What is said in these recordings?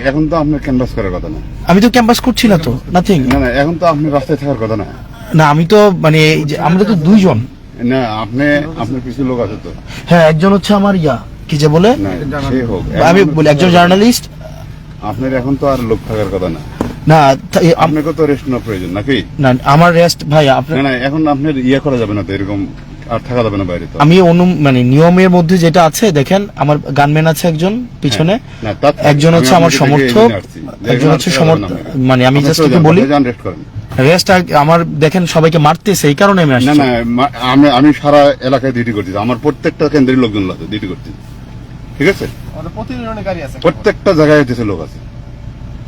এখন তো আপনার ক্যানভাস করার কথা না। আমি তো ক্যাম্পাস করছি না তো নাথিং না না এখন তো আপনি রাস্তায় থাকার কথা না। না আমি তো মানে আমরা তো দুইজন। না আপনি আপনার কিছু লোক আছে তো। হ্যাঁ একজন হচ্ছে আমার ইয়া কি যে বলে? না আমি বলি একজন জার্নালিস্ট আপনার এখন তো আর লোক থাকার কথা না। না আপনাকে তো রেস্ট নেওয়ার প্রয়োজন নাকি? না আমার রেস্ট ভাই আপনার না না এখন আপনার ইয়ে করা যাবে না তো এরকম আর থাকা যাবে না বাইরে তো। আমি অনু মানে নিয়মের মধ্যে যেটা আছে দেখেন আমার গানম্যান আছে একজন পিছনে। একজন হচ্ছে আমার সমর্থক একজন হচ্ছে সমর্থক না। মানে আমি জাস্ট একটু বলি রেস্ট আমার দেখেন সবাইকে মারতেছে এই কারণে আমি না আসছি। না মা- আমি আমি সারা এলাকায় ডিউটি করতেছি। আমার প্রত্যেকটা কেন্দ্রের লোকজন আছে ডিউটি করতেছি। ঠিক আছে? প্রত্যেকটা জায়গায় হইতেছে লোক আছে।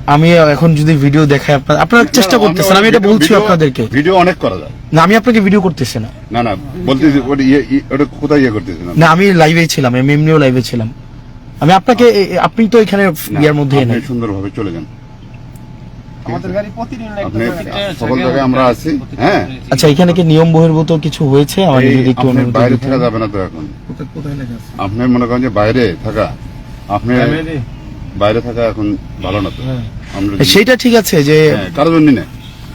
আমি এখন যদি ভিডিও দেখাই আপনার আপনারা চেষ্টা করতেছেন আমি এটা বলছি আপনাদেরকে। ভিডিও অনেক করা যায়। না আমি আপনাকে ভিডিও করতেছি না। না না বলতেছি ওটা ইয়ে- ই- ওটা কোথায় ইয়ে করতেছি না না আমি লাইভে ছিলাম আমি এমনিও লাইভে ছিলাম। আমি আপনাকে এ- আপনি তো এখানে ইয়ার মধ্যে এনে সুন্দরভাবে চলে যান। আমাদের গাড়ি প্রতিদিন সকল জায়গায় আমরা আছি হ্যাঁ? আচ্ছা এখানে কি নিয়ম বহির্ভূত কিছু হয়েছে? আমার যদি একটু বাইরে থাকা যাবে না তো এখন। আপনি মনে করেন যে বাইরে থাকা আপনি বাইরে থাকা এখন ভালো না তো। সেটা ঠিক আছে যে হ্যাঁ, কারোর জন্য না।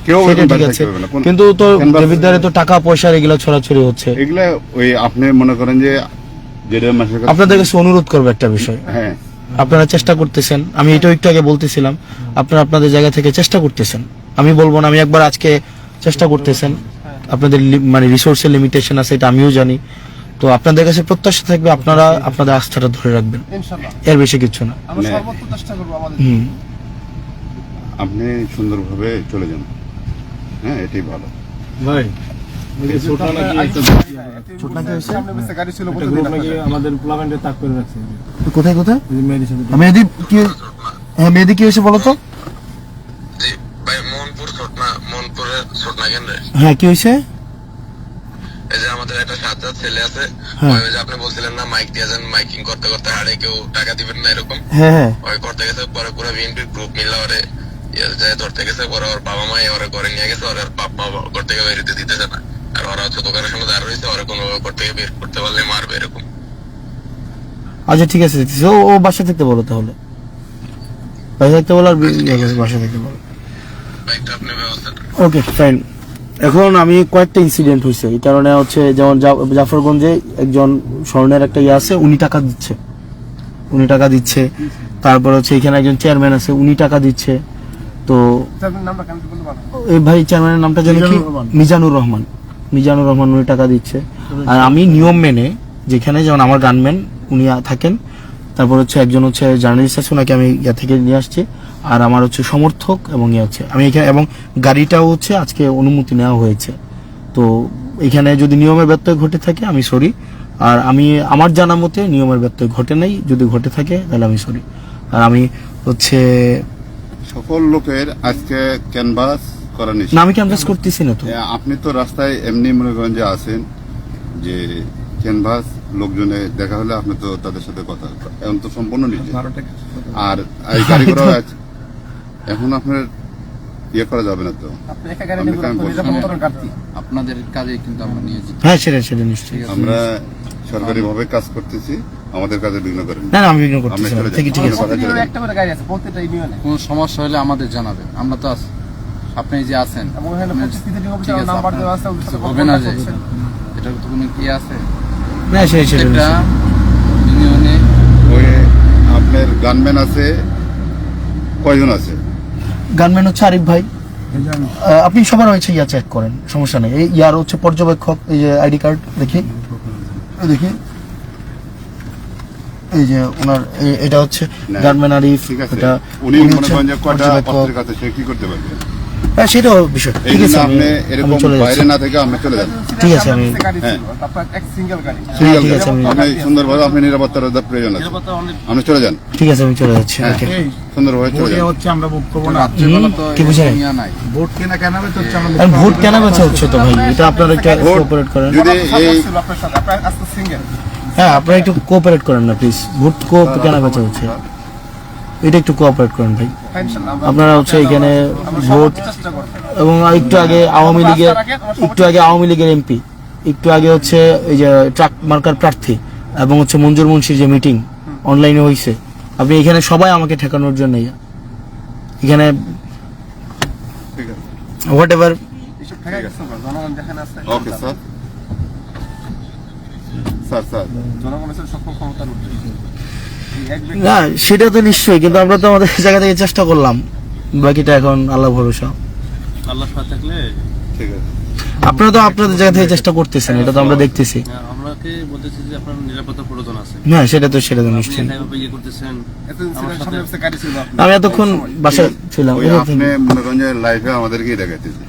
কেউ ঠিক আছে। কিন্তু তো দেবিদ্বারে তো টাকা পয়সা এগুলো ছড়াছড়ি হচ্ছে। এগুলা ওই আপনি মনে করেন যে আপনাদের কাছে অনুরোধ করব একটা বিষয়। হ্যাঁ। আপনারা চেষ্টা করতেছেন। আমি এটাও একটু আগে বলতেছিলাম আপনারা আপনাদের জায়গা থেকে চেষ্টা করতেছেন। আমি বলব না আমি একবার আজকে চেষ্টা করতেছেন। আপনাদের মানে রিসোর্সের লিমিটেশন আছে এটা আমিও জানি। তো আপনাদের কাছে প্রত্যাশা থাকবে আপনারা আপনাদের আস্থাটা ধরে রাখবেন। এর বেশি কিছু না। আমরা না। সর্বোচ্চ চেষ্টা করব আমাদের। হুম। আপনি সুন্দরভাবে চলে যান। হ্যাঁ এটাই ভালো। ভাই কোথায় কোথায়? ওই যে মেয়েদের কি হ্যাঁ মেহেদি কি হয়েছে বলো তো? হ্যাঁ কি হয়েছে? সাজ্জাদ ছেলে আছে। হ্যাঁ। ওই যে আপনি বলছিলেন না মাইক দিয়ে যান মাইকিং করতে করতে হারে কেউ টাকা দিবেন না এরকম? হ্যাঁ হ্যাঁ। ওই করতে গেছে পরে পুরো বিএনপির গ্রুপ মিলে ওরে ইয়ে যায় ধরতে গেছে পরে ওর বাবা মা ওরে ঘরে নিয়ে গেছে ওর বাপ মা ঘর থেকে বেরোতে দিতেছে না। আর ওরা হচ্ছে দোকানের সঙ্গে দাঁড় রয়েছে ওরা কোনো ঘর থেকে বের করতে পারলে মারবে এরকম। আচ্ছা ঠিক আছে ও ও বাসা থাকতে বলো তাহলে। বাসা থাকতে বলো আর ইয়ে করো, বাসা থাকতে বলো। বাইকটা আপনি ব্যবস্থা ওকে ফাইন এখন আমি কয়েকটা ইনসিডেন্ট হয়েছে এই কারণে হচ্ছে যেমন জাফরগঞ্জে একজন স্বর্ণের একটা ইয়ে আছে উনি টাকা দিচ্ছে। উনি টাকা দিচ্ছে। তারপর হচ্ছে এখানে একজন চেয়ারম্যান আছে উনি টাকা দিচ্ছে। তো ভাই চেয়ারম্যানের নামটা জানি কি? মিজানুর রহমান। মিজানুর রহমান। উনি টাকা দিচ্ছে। আর আমি নিয়ম মেনে যেখানে যেমন আমার গানম্যান উনি থাকেন তারপর হচ্ছে একজন হচ্ছে জার্নালিস্ট আছে ওনাকে আমি ইয়া থেকে নিয়ে আসছি। আর আমার হচ্ছে সমর্থক এবং ইয়ে হচ্ছে আমি এখানে এবং গাড়িটাও হচ্ছে আজকে অনুমতি নেওয়া হয়েছে। তো এখানে যদি নিয়মের ব্যত্যয় ঘটে থাকে আমি সরি আর আমি আমার জানা মতে নিয়মের ব্যত্যয় ঘটে নাই যদি ঘটে থাকে তাহলে আমি সরি আর আমি হচ্ছে সকল লোকের আজকে ক্যানভাস করা নিষেধ। না আমি ক্যানভাস করতেছি না তো। আপনি তো রাস্তায় এমনি মনে করেন যে আছেন যে ক্যানভাস লোকজনে দেখা হলে আপনি তো তাদের সাথে কথা এখন তো সম্পূর্ণ নিজে আর এই গাড়ি করা আছে। এখন আপনার ইয়ে করা যাবে না তো। আপনাদের কাজে কিন্তু আমরা নিয়েছি হ্যাঁ সেটা সেটা নিশ্চয়ই। আমরা সরকারি ভাবে কাজ করতেছি আমাদের কাজে বিঘ্ন করেন না। না আমি বিঘ্ন করতেছি ঠিকই ঠিক আছে একটা করে গাড়ি আছে প্রত্যেকটা ইউনিয়নে। কোনো সমস্যা হলে আমাদের জানাবেন। আমরা তো আছি। আপনি যে আছেন ঠিক নাম্বার দেওয়া আছে হবে না যে। এটার তো কোনো কি আছে? না সেটা সেটা এটা। ইউনিয়নে ওই আপনার গানম্যান আছে কয়জন আছে? গানম্যান হচ্ছে আরিফ ভাই। আপনি সবার হয়েছে ইয়া চেক করেন সমস্যা নেই। এই ইয়ার হচ্ছে পর্যবেক্ষক এই যে আইডি কার্ড দেখি। দেখি। এই যে ওনার এটা হচ্ছে গানম্যান আরিফ এটা উনি মনে করেন যে পত্রিকাতে সে কি করতে পারবে? সেটাও বিষয়। ঠিক আছে আপনি এরকম বাইরে না থেকে আপনি চলে যান। ঠিক আছে, আমি- হ্যাঁ। গাড়ি। ঠিক আছে, আপনি সুন্দরভাবে আপনি নিরাপত্তার প্রয়োজন আছে। আপনি চলে যান। ঠিক আছে আমি চলে যাচ্ছি হ্যাঁ ওকে। সুন্দরভাবে চলে যান। হচ্ছে আমরা বুক করব না কি? ভোট কেনা কেনা তো হচ্ছে আমরা ভোট কেন বেচা হচ্ছে তো ভাই এটা আপনারা একটু কোঅপারেট করেন। যদি এই আপনার সাথে আপনার আজকে সিঙ্গেল হ্যাঁ আপনারা একটু কোঅপারেট করেন না প্লিজ ভোট কো কেন বেচা হচ্ছে। এটা একটু কোঅপারেট করেন ভাই। আপনারা হচ্ছে এখানে ভোট এবং একটু আগে আওয়ামী লীগের একটু আগে আওয়ামী লীগের এমপি একটু আগে হচ্ছে এই যে ট্রাক মার্কার প্রার্থী এবং হচ্ছে মঞ্জুর মুন্সির যে মিটিং অনলাইনে হয়েছে আপনি এখানে সবাই আমাকে ঠেকানোর জন্য এখানে whatever okay sir sir sir জনগণের সক্ষম ক্ষমতার না সেটা তো নিশ্চয়ই কিন্তু আমরা তো আমাদের জায়গা থেকে চেষ্টা করলাম। বাকিটা এখন আল্লাহ ভরসা। আল্লাহ থাকলে ঠিক আছে। আপনারা তো আপনাদের জায়গা থেকে চেষ্টা করতেছেন এটা তো আমরা দেখতেছি। আহ, আমরাকে বলতেছি যে আপনার নিরাপত্তার প্রয়োজন আছে? হ্যাঁ সেটা তো সেটা তো নিশ্চয়ই। ইয়ে করতেছেন। আমি এতক্ষণ বাসায় ছিলাম আপনি মনে করেন যে লাইফে আমাদেরকে দেখাইতেছে।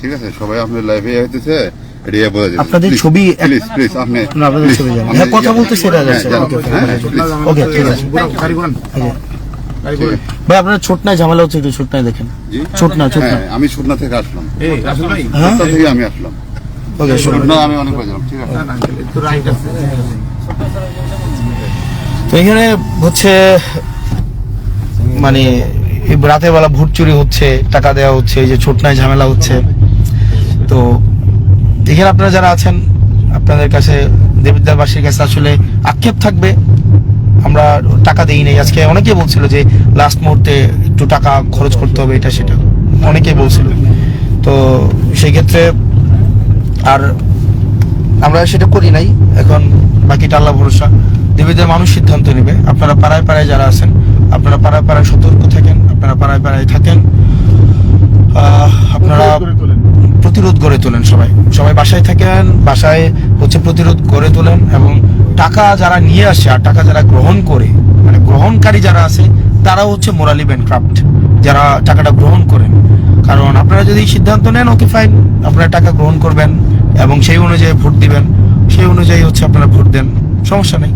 ঠিক আছে সবাই আপনার লাইফে যাবে আপনাদের ছবি প্লিজ প্লিজ আপনি না, আপনাদের ছবি হ্যাঁ, কথা ইয়ে- বলতে সেটা হ্যাঁ। ওকে, হ্যাঁ, please, ওকে ঠিক আছে। ভাই আপনার ছোট নাই ঝামেলা হচ্ছে একটু ছোট নাই দেখেন। জি? ছোট না ছোট হ্যাঁ আমি সুটনা থেকে আসলাম। হ্যাঁ? থেকে আমি আসলাম। ওকে শুনুন আমি অনেক বাজলাম ঠিক আছে? না না একটু রাইট আছে। তো এখানে হচ্ছে মানে এই রাতের বেলা ভোট চুরি হচ্ছে টাকা দেওয়া হচ্ছে এই যে ছোটনায় ঝামেলা হচ্ছে। তো এখানে আপনারা যারা আছেন, আপনাদের কাছে দেবিদ্যারবাসীর কাছে আসলে আক্ষেপ থাকবে। আমরা টাকা দেই নাই। আজকে অনেকে বলছিল যে লাস্ট মুহূর্তে একটু টাকা খরচ করতে হবে, এটা সেটা। অনেকেই বলছিল। তো সেই ক্ষেত্রে আর আমরা সেটা করি নাই। এখন বাকিটা আল্লাহ ভরসা। দেবীদের মানুষ সিদ্ধান্ত নেবে। আপনারা পাড়ায় পাড়ায় যারা আছেন, আপনারা পাড়ায় পাড়ায় সতর্ক থাকেন, আপনারা পাড়ায় পাড়ায় থাকেন। আপনারা প্রতিরোধ গড়ে তোলেন সবাই। সবাই বাসায় থাকেন, বাসায় হচ্ছে প্রতিরোধ গড়ে তোলেন এবং টাকা যারা নিয়ে আসে আর টাকা যারা গ্রহণ করে মানে গ্রহণকারী যারা আছে, তারাও হচ্ছে মোরালি ব্যানক্রাফট যারা টাকাটা গ্রহণ করেন। কারণ আপনারা যদি সিদ্ধান্ত নেন ওকে ফাইন আপনারা টাকা গ্রহণ করবেন এবং সেই অনুযায়ী ভোট দিবেন, সেই অনুযায়ী হচ্ছে আপনারা ভোট দেন, সমস্যা নেই।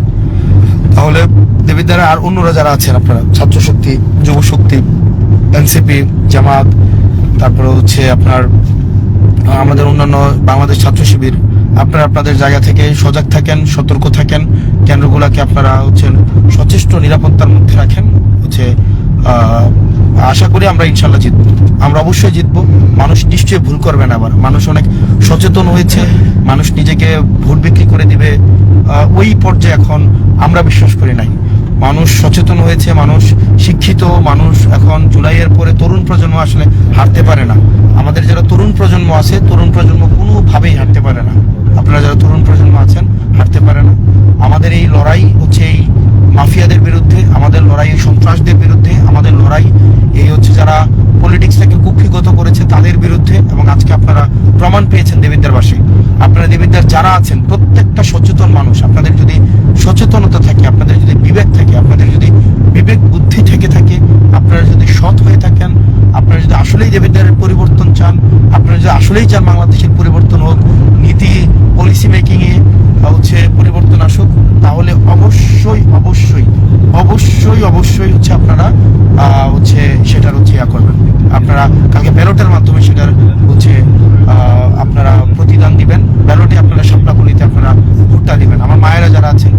তাহলে দেবিদ্বারা আর অন্যরা যারা আছেন, আপনারা ছাত্র শক্তি, যুব শক্তি, এনসিপি, জামাত, তারপরে হচ্ছে আপনার আমাদের অন্যান্য বাংলাদেশ ছাত্র শিবির, আপনারা আপনাদের জায়গা থেকে সজাগ থাকেন, সতর্ক থাকেন। কেন্দ্রগুলোকে আপনারা হচ্ছেন সচেষ্ট, নিরাপত্তার মধ্যে রাখেন। হচ্ছে আশা করি আমরা ইনশাল্লাহ জিতবো। আমরা অবশ্যই জিতবো। মানুষ নিশ্চয়ই ভুল করবে না আবার। মানুষ অনেক সচেতন হয়েছে। মানুষ নিজেকে ভোট বিক্রি করে দিবে। ওই পর্যায়ে এখন আমরা বিশ্বাস করি নাই। মানুষ সচেতন হয়েছে, মানুষ শিক্ষিত, মানুষ এখন জুলাইয়ের পরে তরুণ প্রজন্ম আসলে হারতে পারে না। আমাদের যারা তরুণ প্রজন্ম আছে, তরুণ প্রজন্ম কোনোভাবেই হারতে পারে না। আপনারা যারা তরুণ প্রজন্ম আছেন হারতে পারে না। আমাদের এই লড়াই হচ্ছে এই মাফিয়াদের বিরুদ্ধে, আমাদের লড়াই সন্ত্রাসদের বিরুদ্ধে, আমাদের লড়াই এই হচ্ছে যারা পলিটিক্সটাকে কুক্ষিগত করেছে তাদের বিরুদ্ধে এবং আজকে আপনারা প্রমাণ পেয়েছেন দেবিদ্যারবাসী আপনারা দেবিদ্যার যারা আছেন প্রত্যেকটা সচেতন মানুষ আপনাদের যদি সচেতনতা থাকে আপনাদের যদি বিবেক থাকে আপনাদের যদি বিবেক বুদ্ধি থেকে থাকে আপনারা যদি সৎ হয়ে থাকেন আপনারা যদি আসলেই দেবিদ্যারের পরিবর্তন চান যদি চান বাংলাদেশের পরিবর্তন হোক, নীতি পলিসি মেকিংয়ে হচ্ছে পরিবর্তন আসুক, তাহলে অবশ্যই অবশ্যই অবশ্যই অবশ্যই হচ্ছে আপনারা হচ্ছে সেটার হচ্ছে ইয়া করবেন। আপনারা কালকে ব্যালটের মাধ্যমে সেটার হচ্ছে আপনারা প্রতিদান দিবেন। ব্যালটে আপনারা সাপলাগুলিতে আপনারা ভোটটা দিবেন। আমার মায়েরা যারা আছেন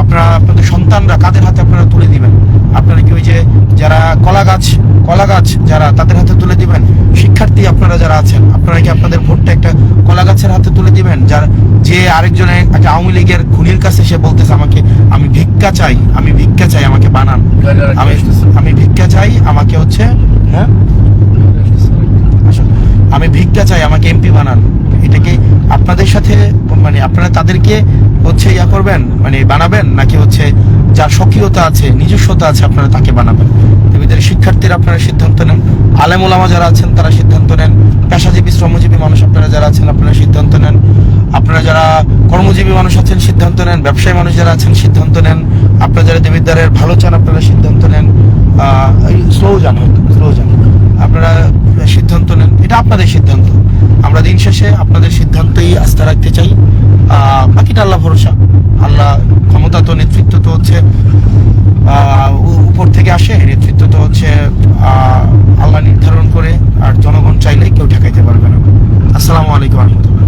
আপনারা, আপনাদের সন্তানরা কাদের হাতে আপনারা তুলে দিবেন? আপনারা কি ওই যে যারা কলা গাছ কলা গাছ যারা তাদের হাতে তুলে দিবেন? শিক্ষার্থী আপনারা যারা আছেন, আপনারা কি আপনাদের ভোটটা একটা কলা গাছের হাতে তুলে দিবেন? যার যে আরেকজনে একটা আওয়ামী লীগের খুনির কাছে সে বলতেছে আমাকে, আমি ভিক্ষা চাই, আমি ভিক্ষা চাই, আমাকে বানান। আমি আমি ভিক্ষা চাই, আমাকে হচ্ছে হ্যাঁ। আমি ভিক্ষা চাই, আমাকে এমপি বানান। এটাকে আপনাদের সাথে মানে আপনারা তাদেরকে হচ্ছে ইয়া করবেন মানে বানাবেন, নাকি হচ্ছে যার স্বকীয়তা আছে, নিজস্বতা আছে, আপনারা তাকে বানাবেন? দেবীদের শিক্ষার্থীরা আপনারা সিদ্ধান্ত নেন, আলেম ওলামা যারা আছেন, তারা সিদ্ধান্ত নেন। পেশাজীবী, শ্রমজীবী মানুষ আপনারা যারা আছেন, আপনারা সিদ্ধান্ত নেন। আপনারা যারা কর্মজীবী মানুষ আছেন, সিদ্ধান্ত নেন। ব্যবসায়ী মানুষ যারা আছেন, সিদ্ধান্ত নেন। আপনারা যারা দেবিদ্বারের ভালো চান, আপনারা সিদ্ধান্ত নেন। স্লো যান হয়তো স্লো যান আপনারা সিদ্ধান্ত নেন। এটা আপনাদের সিদ্ধান্ত। শেষে আপনাদের সিদ্ধান্তেই আস্থা রাখতে চাই। বাকিটা আল্লাহ ভরসা। আল্লাহ ক্ষমতা তো, নেতৃত্ব তো হচ্ছে উপর থেকে আসে। নেতৃত্ব তো হচ্ছে আল্লাহ নির্ধারণ করে, আর জনগণ চাইলে কেউ ঠেকাইতে পারবে না। আসসালামু আলাইকুম রহমতুল্লাহ